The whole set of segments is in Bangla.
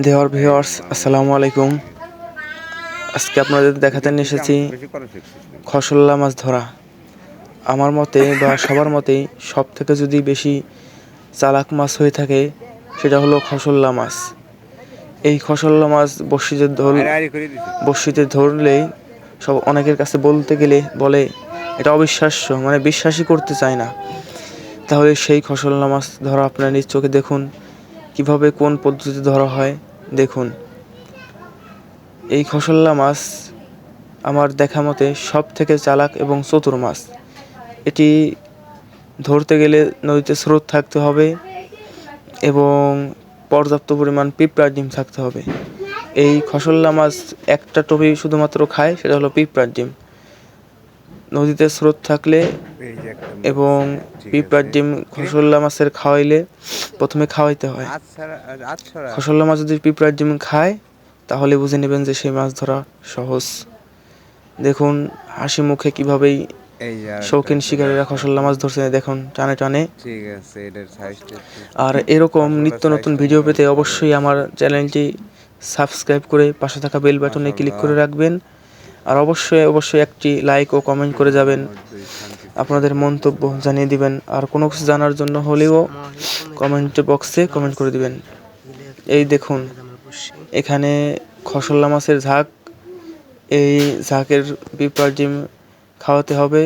দেওয়ার ভিওয়ার্স আসসালামু আলাইকুম। আজকে আপনাদের দেখাতে নিয়ে এসেছি খসল্লা মাছ ধরা। আমার মতে বা সবার মতেই সব থেকে যদি বেশি চালাক মাছ হয়ে থাকে, সেটা হলো খসল্লা মাছ। এই খসল্লা মাছ বড়শিতে ধর বড়শিতে ধরলেই সব অনেকের কাছে বলতে গেলে বলে, এটা অবিশ্বাস্য মানে বিশ্বাসই করতে চায় না। তাহলে সেই খসল্লা মাছ ধরা আপনারা নিজ চোখে দেখুন। কীভাবে কোন পদ্ধতিতে ধরা হয়, দেখুন। এই খসল্লা মাছ আমার দেখা মতে সব থেকে চালাক এবং চতুর মাছ। এটি ধরতে গেলে নদীতে স্রোত থাকতে হবে এবং পর্যাপ্ত পরিমাণ পিঁপড়ার ডিম থাকতে হবে। এই খসল্লা মাছ একটা টপি শুধুমাত্র খায়, সেটা হলো পিঁপড়ার ডিম। নদীতে স্রোত থাকলে এবং পিঁপড়ার ডিম খসল্লা মাছের খাওয়াইলে প্রথমে খাওয়াইতে হয়। খসল্লা মাছ যদি পিঁপড়ার ডিম খায় তাহলে বুঝে নেবেন যে সেই মাছ ধরা সহজ। দেখুন হাসি মুখে কিভাবেই শৌখিন শিকারীরা খসল্লা মাছ ধরছে দেখুন টানে টানে। আর এরকম নিত্য নতুন ভিডিও পেতে অবশ্যই আমার চ্যানেলটি সাবস্ক্রাইব করে পাশে থাকা বেল বাটনে ক্লিক করে রাখবেন। আর অবশ্যই অবশ্যই একটি লাইক ও কমেন্ট করে যাবেন। আপনাদের মন্তব্য জানিয়ে দিবেন। আর কোনো কিছু জানার জন্য হলেও কমেন্ট বক্সে কমেন্ট করে দিবেন। এই দেখুন, এখানে খসল্লা মাছের ঝাঁক, এই ঝাঁকের পিঁপড়ার ডিম খাওয়াতে হবে।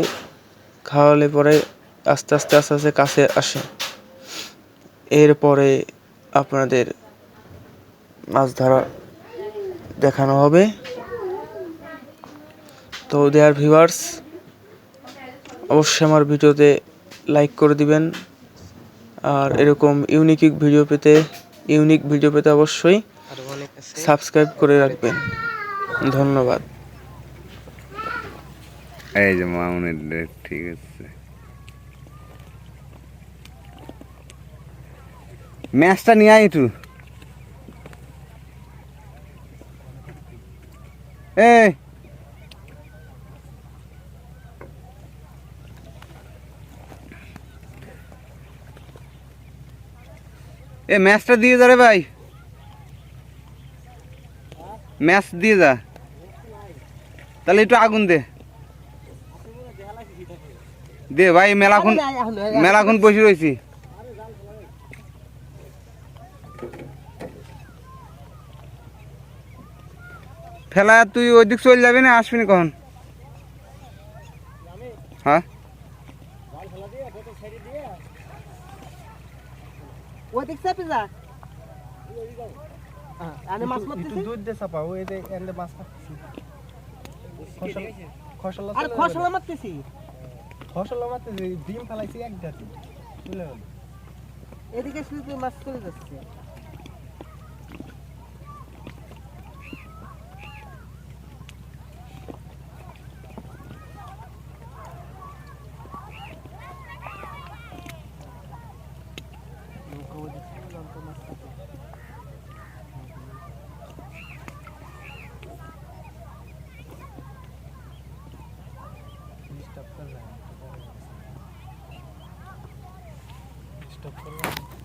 খাওয়ালে পরে আস্তে আস্তে আস্তে আস্তে কাছে আসে। এরপরে আপনাদের মাছ ধরা দেখানো হবে। তো দেয়ার ভিউয়ার্স অবশ্যই আমার ভিডিওতে লাইক করে দিবেন। আর এরকম ইউনিক ভিডিও পেতে ইউনিক ভিডিও পেতে অবশ্যই সাবস্ক্রাইব করে রাখবেন। ধন্যবাদ। এই যে মামুনের ডেট ঠিক আছে। ম্যাচটা নিয়ে আয় একটু। এই এ ম্যাচটা দিয়ে যা রে ভাই। ম্যাচ দিয়ে যা। তাহলে একটু আগুন দে। দে ভাই মেলাক্ষণ মেলাক্ষণ বসে রয়েছি। ফেলা তুই ওই দিক চলে যাবি না? আসবি না কখন? হ্যাঁ? ওদিক চাপে যা। আনে মাছ মারতেছি দুধ দিয়ে চাপা ওই যে এন্ডে মাছ ফসল ফসল আর খসলা মারতেছি। ফসল মারতে ডিম ফেলাইছি এক বুঝলেন? এদিকে শুধু মাছ চলে যাচ্ছে। স্টপ কর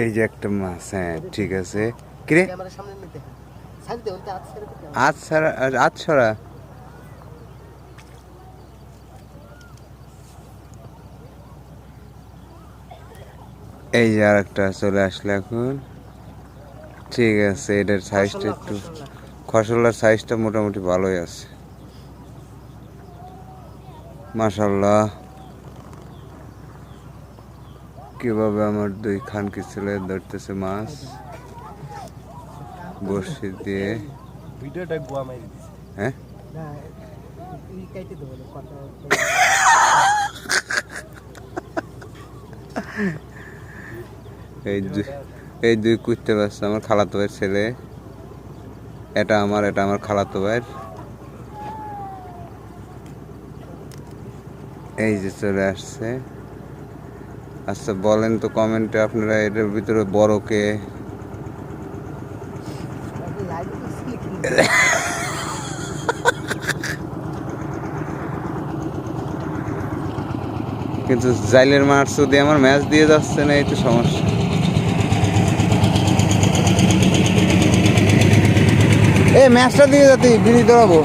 এই যে একটা মাছ হ্যাঁ ঠিক আছে। কিরে ওইটা আছে আজ ছড়া এই যে আর একটা চলে আসলে এখন। ঠিক আছে এটার সাইজটা একটু খসলার সাইজটা মোটামুটি ভালোই আছে। মাশাল্লাহ কীভাবে আমার দুই খানকি ছেলে ধরতেছে মাছ? বড়শি দিয়ে। ভিডিওটা গোয়া মারি হ্যাঁ? এই দুই এই দুই কুত্তে বাচ্চা আমার খালাতো ভাইয়ের ছেলে। এটা আমার এটা আমার খালাতো ভাইয়ের। এই যে চলে আসছে। আচ্ছা বলেন তো কমেন্টে আপনারা এটার ভিতরে বড় কে? কিন্তু জাইলের মাছ যদি আমার ম্যাচ দিয়ে যাচ্ছে না, এই তো সমস্যা। এই ম্যাচটা দিয়ে যাতে বিড়ি দৌড়াবো